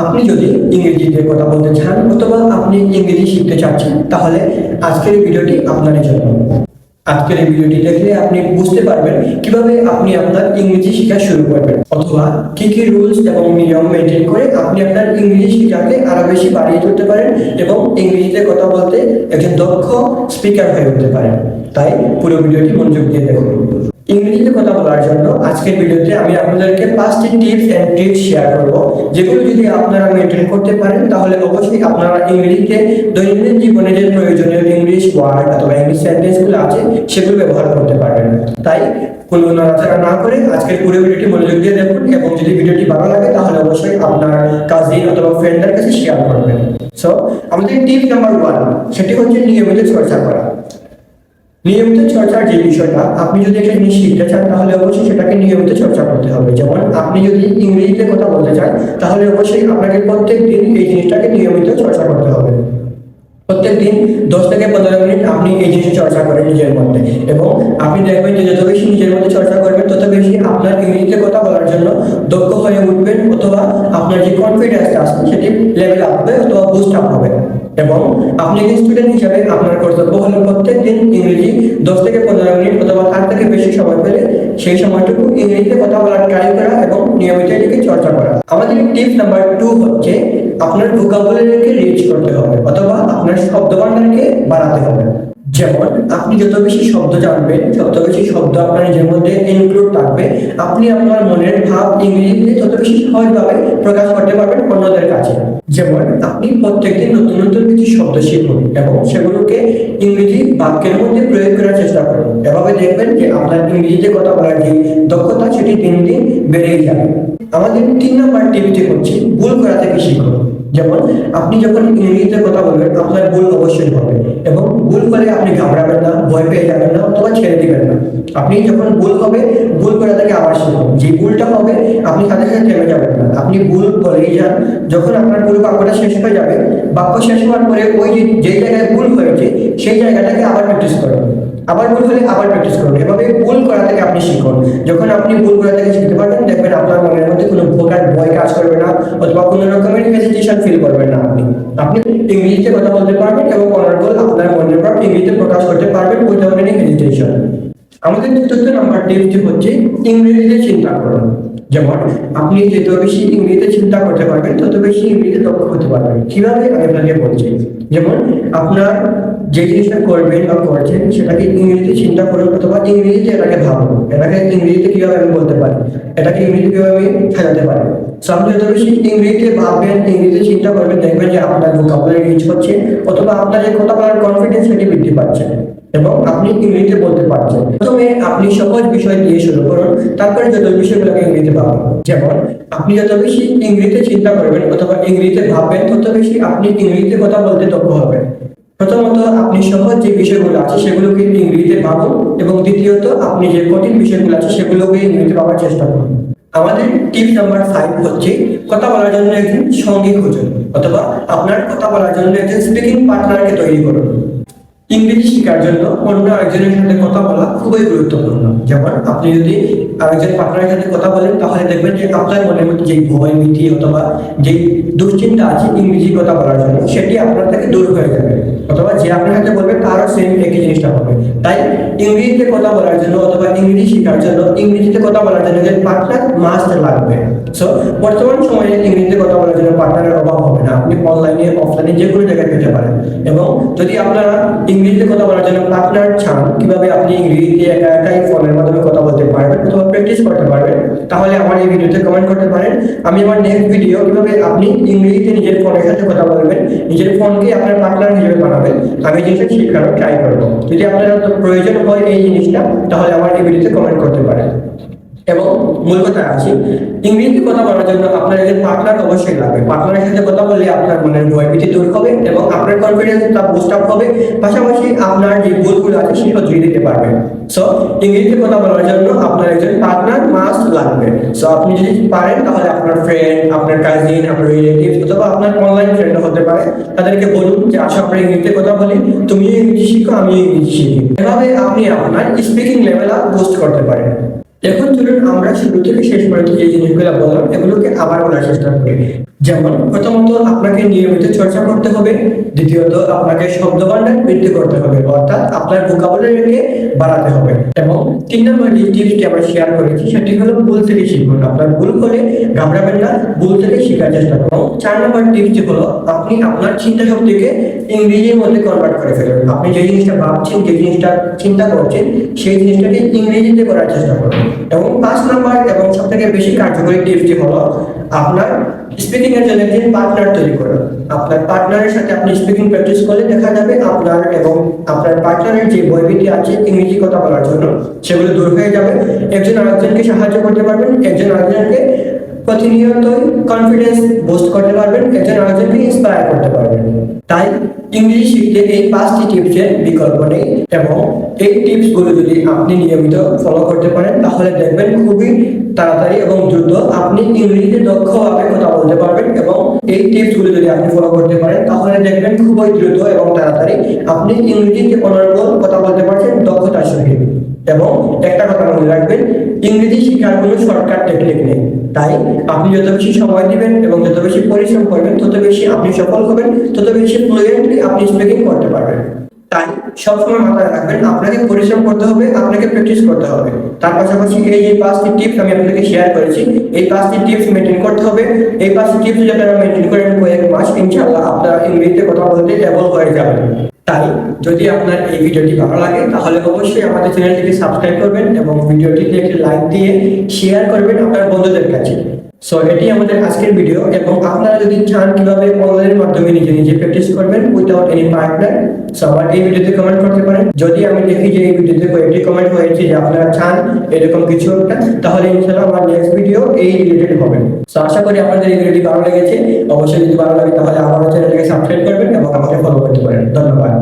আপনি যদি ইংরেজিতে কথা বলতে চান অথবা আপনি ইংরেজি শিখতে চাচ্ছেন, তাহলে আজকের ভিডিওটি আপনার জন্য। আজকের এই ভিডিওটি দেখলে আপনি বুঝতে পারবেন কীভাবে আপনি আপনার ইংরেজি শেখা শুরু করবেন, অথবা কি কি রুলস এবং নিয়ম মেনটেন করে আপনি আপনার ইংরেজি শেখাকে আরও বেশি বাড়িয়ে তুলতে পারেন এবং ইংরেজিতে কথা বলতে একজন দক্ষ স্পিকার হয়ে উঠতে পারেন। তাই পুরো ভিডিওটি মনোযোগ দিয়ে দেখুন। কথা বলার জন্য আজকের ভিডিওতে আমি আপনাদেরকে পাঁচটি টিপস এন্ড ট্রিক্স শেয়ার করব। যেগুলো যদি আপনারা মেনটেন করতে পারেন, তাহলে অবশ্যই আপনারা ইংরেজিতে দৈনন্দিন জীবনে যে প্রয়োজনীয় ইংলিশ ওয়ার্ড অথবা ইংলিশ সেন্টেন্সগুলো আছে, সেগুলো ব্যবহার করতে পারবেন। তাই কোনো নড়াচড়া না করে আজকের পুরো ভিডিওটি মনোযোগ দিয়ে দেখুন এবং যদি ভিডিওটি ভালো লাগে, তাহলে অবশ্যই আপনার কাজিন অথবা ফ্রেন্ডদের কাছে শেয়ার করবেন। সো আমাদের টিপ নাম্বার ওয়ান সেটি হচ্ছে নিয়মিত চর্চা করা। নিয়মিত চর্চার যে বিষয়টা, আপনি যদি একটা জিনিস শিখতে চান, তাহলে অবশ্যই সেটাকে নিয়মিত চর্চা করতে হবে। যেমন আপনি যদি ইংরেজিতে কথা বলতে চান, তাহলে অবশ্যই আপনাকে প্রত্যেক দিন এই জিনিসটাকে নিয়মিত চর্চা করতে হবে। প্রত্যেক দিন দশ থেকে পনেরো মিনিট আপনি এই জিনিস চর্চা করেন নিজের মধ্যে। এবং আপনি দেখবেন যে যত বেশি নিজের মধ্যে চর্চা করবেন, তত বেশি আপনার ইংরেজিতে কথা বলার জন্য দক্ষ হয়ে উঠবেন, অথবা আপনার যে কনফিডেন্স আসবে সেটি লেভেল আপ হবে, অথবা বুস্ট আপ হবে। এবং আপনি একজন স্টুডেন্ট হিসাবে আপনার কর্তব্য হলো প্রত্যেক দিন ইংরেজি দশ থেকে পনেরো মিনিট অথবা তার থেকে বেশি সময় পেলে সেই সময়টুকু ইংরেজিতে কথা বলার ট্রাই করা এবং নিয়মিত এটিকে চর্চা করা। আমাদের টিপ নাম্বার টু হচ্ছে আপনার ভোকাবুলারিকে রিচ করতে হবে অথবা আপনার শব্দ বাড়াতে হবে। যেমন আপনি যত বেশি শব্দ জানবেন তত বেশি শব্দ আপনার নিজের মধ্যে ইনক্লুড থাকবে, আপনি আপনার মনের ভাব ইংরেজিতে তত বেশি সহজভাবে প্রকাশ করতে পারবেন অন্যদের কাছে। যেমন আপনি প্রত্যেকদিন নতুন নতুন কিছু শব্দ শিখুন এবং সেগুলোকে ইংরেজি বাক্যের মধ্যে প্রয়োগ করার চেষ্টা করুন। এভাবে দেখবেন যে আপনার ইংরেজিতে কথা বলার যে দক্ষতা, সেটি দিন দিন বেড়েই যাবে। আমাদের তিন নম্বর টিপটি হচ্ছে ভুল করা থেকে শিখুন যেমন আপনি যখন ইংরেজিতে কথা বলবেন, আপনার ভুল অবশ্যই হবে এবং ভুল করে আপনি ঘাবড়াবেন না, ভয় পেয়ে যাবেন না অথবা ছেড়ে দিবেন না। আপনি যখন ভুল হবে, ভুল করা তাকে আবার শিখুন যে ভুলটা হবে, আপনি সাথে সাথে থেমে যাবেন না। আপনি ভুল বলেই যান। যখন আপনার পুরো বাক্যটা শেষ হয়ে যাবে, বাক্য শেষ হওয়ার পরে ওই যে, যেই জায়গায় ভুল হয়েছে, সেই জায়গাটাকে আবার প্র্যাকটিস করুন। আবার ভুল হলে আবার প্র্যাকটিস করুন। এভাবে ভুল করা থেকে আপনি শিখুন। যখন আপনি ভুল করা থেকে শিখতে পারবেন দেখবেন আপনার মনের মধ্যে কোনো প্রকার ভয় কাজ করবে না, অথবা কোনো রকমের হেজিটেশন ফিল করবেন না আপনি। আপনি ইংরেজিতে কথা বলতে পারবেন এবং অনার্গল আপনার মনের ভাব ইংরেজিতে প্রকাশ করতে পারবেন ওই এনি হেজিটেশন আমাদের চতুর্থ নাম্বার টিপটি হচ্ছে ইংরেজিতে চিন্তা করুন। যেমন আপনি যত বেশি ইংরেজিতে চিন্তা করতে পারবেন, তত বেশি ইংরেজিতে দক্ষ হতে পারবেন। কীভাবে? আমি আপনাকে বলছি। যেমন আপনার যে জিনিসটা করবেন বা করছেন, সেটাকে ইংরেজিতে চিন্তা করুন অথবা ইংরেজিতে এটাকে ভাবুন। এটাকে ইংরেজিতে কীভাবে আমি বলতে পারি? এটাকে ইংরেজিতে কীভাবে আমি ফেলাতে পারি? যত বেশি ইংরেজিতে ভাববেন, ইংরেজিতে চিন্তা করবেন, দেখবেন যে আপনার রিচ হচ্ছে অথবা আপনার যে কথা বলার কনফিডেন্স সেটি বৃদ্ধি পাচ্ছে, এবং আপনি ইংরেজিতে বলতে পারছেন। প্রথমে আপনি সহজ বিষয় দিয়ে শুরু করুন, তারপরে যত বিষয়গুলোকে ইংরেজিতে ভাবুন যেমন, আপনি যত বেশি ইংরেজিতে চিন্তা করবেন, অথবা ইংরেজিতে ভাববেন, তত বেশি আপনি ইংরেজিতে কথা বলতে দক্ষ হবেন। প্রথমত, আপনি সহজ যে বিষয়গুলো আছে, সেগুলোকে ইংরেজিতে ভাবুন, এবং দ্বিতীয়ত, আপনি যে কঠিন বিষয়গুলো আছে, সেগুলোকে ইংরেজিতে ভাবার চেষ্টা করুন। আমাদের টিপ নাম্বার ফাইভ হচ্ছে কথা বলার জন্য একজন সঙ্গী খুঁজুন অথবা আপনার কথা বলার জন্য একজন স্পিকিং পার্টনারকে তৈরি করুন। ইংরেজি শেখার জন্য অন্য একজনের সাথে কথা বলা খুবই গুরুত্বপূর্ণ। যেমন আপনি যদি আরেকজন পার্টনারের সাথে কথা বলেন, তাহলে দেখবেন যে আপনার মনের মধ্যে যে ভয়, ভীতি অথবা যে দুশ্চিন্তা আছে ইংরেজি কথা বলার জন্য, সেটি আপনার থেকে দূর হয়ে যাবে। অথবা যে আপনার সাথে বলবে, তারও সেম একই জিনিসটা হবে। তাই ইংরেজিতে কথা বলার জন্য অথবা ইংরেজি শেখার জন্য ইংরেজিতে কথা বলার জন্য পার্টনার মাস্ট লাগবে। সো বর্তমান সময়ে ইংরেজিতে কথা বলার জন্য পার্টনারের অভাব হবে না। আপনি অনলাইনে অফলাইনে যে কোনো জায়গায় পেতে পারেন। এবং যদি আপনারা ইংরেজিতে কথা বলার জন্য পার্টনার চান, কীভাবে আপনি ইংরেজিতে একা একাই ফোনের মাধ্যমে কথা বলতে পারবেন অথবা প্র্যাকটিস করতে পারবেন, তাহলে আমার এই ভিডিওতে কমেন্ট করতে পারেন। আমি আমার নেক্সট ভিডিও কীভাবে আপনি ইংরেজিতে নিজের ফোনের সাথে কথা বলবেন, নিজের ফোনকে আপনার পার্টনার হিসেবে বানাবেন। আমি এই জিনিসটা শেখানোর ট্রাই করব, যদি আপনার প্রয়োজন হয় এই জিনিসটা, তাহলে আমার এই ভিডিওতে কমেন্ট করতে পারেন। মূল কথা আছে। ইংরেজিতে কথা বলার জন্য আপনার একজন পার্টনার অবশ্যই লাগবে। পার্টনারের সাথে কথা বললে আপনার মনের ভয় ভীতি দূর হবে এবং আপনার কনফিডেন্স তা বুস্ট আপ হবে। পাশাপাশি আপনার যে ভুলগুলো আছে সেগুলো ধুয়ে দিতে পারবেন সো ইংরেজিতে কথা বলার জন্য আপনার একজন পার্টনার মাস্ট লাগবে। সো আপনি যদি পারেন তাহলে আপনার ফ্রেন্ড আপনার কাজিন আপনার রিলেটিভ অথবা আপনার অনলাইন ফ্রেন্ড হতে পারে। তাদেরকে বলুন যে আসো আমরা ইংরেজিতে কথা বলি। তুমি ইংরেজি শিখো আমি ইংরেজি শিখি। এভাবে আপনি আপনার স্পিকিং লেভেল আপ বুস্ট করতে পারেন। এখন চলুন আমরা শুরু থেকে শেষ পর্যন্ত যে জিনিসগুলো বললাম, এগুলোকে আবার বলার চেষ্টা করি। যেমন প্রথমত আপনাকে নিয়মিত চর্চা করতে হবে, দ্বিতীয়ত আপনাকে শব্দ ভান্ডার বৃদ্ধি করতে হবে, অর্থাৎ আপনার ভোকাবুলারিকে বাড়াতে হবে। এবং তিন নম্বর যে টিপসটি আমরা শেয়ার করেছি, সেটি হলো ভুল থেকে শিখুন। আপনার ভুল হলে ঘাবড়াবেন না, ভুল থেকে শেখার চেষ্টা করুন। চার নম্বর টিপসটি হলো, আপনি আপনার চিন্তা শক্তিকে ইংরেজির মধ্যে কনভার্ট করে ফেলুন। আপনি যে জিনিসটা ভাবছেন, যে জিনিসটা চিন্তা করছেন, সেই জিনিসটাকে ইংরেজিতে করার চেষ্টা করুন। এবং পাঁচ নম্বর এবং সব থেকে বেশি কার্যকরী টিপসটি হলো আপনার স্পিকিং এর জন্য একজন পার্টনার তৈরি করুন। আপনার পার্টনারের সাথে আপনি স্পিকিং প্র্যাকটিস করলে দেখা যাবে আপনার এবং আপনার পার্টনারের যে বইবিটি আছে, ইংরেজি কথা বলার জন্য, সেগুলো দূর হয়ে যাবে। একজন আরেকজনকে সাহায্য করতে পারবেন। একজন আরেকজনকে প্রতিনিয়তই কনফিডেন্স বুস্ট করতে পারবেন। একজন আরেকজনকে ইন্সপায়ার করতে পারবেন। তাই ইংলিশ শিখতে এই পাঁচটি টিপসের বিকল্প নেই এবং এই টিপসগুলো যদি আপনি নিয়মিত ফলো করতে পারেন, তাহলে দেখবেন খুবই তাড়াতাড়ি এবং দ্রুত আপনি ইংরেজিতে দক্ষভাবে এই টিপসগুলো যদি আপনি ফলো করতে পারেন, তাহলে দেখবেন খুবই দ্রুত এবং তাড়াতাড়ি আপনি ইংরেজিতে অনর্গল কথা বলতে পারছেন দক্ষতার সঙ্গে। এবং একটা কথা মনে রাখবেন, ইংরেজি শেখার কোনো শর্টকাট টেকনিক নেই। তাই আপনি যত বেশি সময় দিবেন এবং যত বেশি পরিশ্রম করবেন, তত বেশি আপনি সফল হবেন, তত বেশি ফ্লুয়েন্টলি আপনি স্পিকিং করতে পারবেন। তাই সবসময় মাথায় রাখবেন, আপনাকে পরিশ্রম করতে হবে, আপনাকে প্র্যাকটিস করতে হবে। তার পাশাপাশি এই যে পাঁচটি টিপস আমি আপনাকে শেয়ার করেছি, এই পাঁচটি টিপস মেনটেন করতে হবে। এই পাঁচটি টিপস যাতে আপনারা মেনটেন করেন কয়েক মাস, ইনশাআল্লাহ আপনার ইংরেজিতে কথা বলতে এবল হয়ে যাবেন তাই যদি আপনার এই ভিডিওটি ভালো লাগে, তাহলে অবশ্যই আমাদের চ্যানেলটিকে সাবস্ক্রাইব করবেন এবং ভিডিওটিতে একটি লাইক দিয়ে শেয়ার করবেন আপনার বন্ধুদের কাছে। সো এটি আমাদের আজকের ভিডিও এবং আপনারা যদি চান কীভাবে অনলাইনের মাধ্যমে নিজে নিজে প্র্যাকটিস করবেন উইদাউট এনি পার্টনার সো আমার এই ভিডিওতে কমেন্ট করতে পারেন। যদি আমি দেখি যে এই ভিডিওতে কয়েকটি কমেন্ট হয়েছে যে আপনারা চান এরকম কিছু একটা, তাহলে ইনশাআল্লাহ আমার নেক্সট ভিডিও এই রিলেটেড হবে। সো আশা করি আপনাদের এই ভিডিওটি ভালো লেগেছে। অবশ্যই যদি ভালো লাগে, তাহলে আমার চ্যানেলটিকে সাবস্ক্রাইব করবেন এবং আমাকে ফলো করতে পারেন। ধন্যবাদ।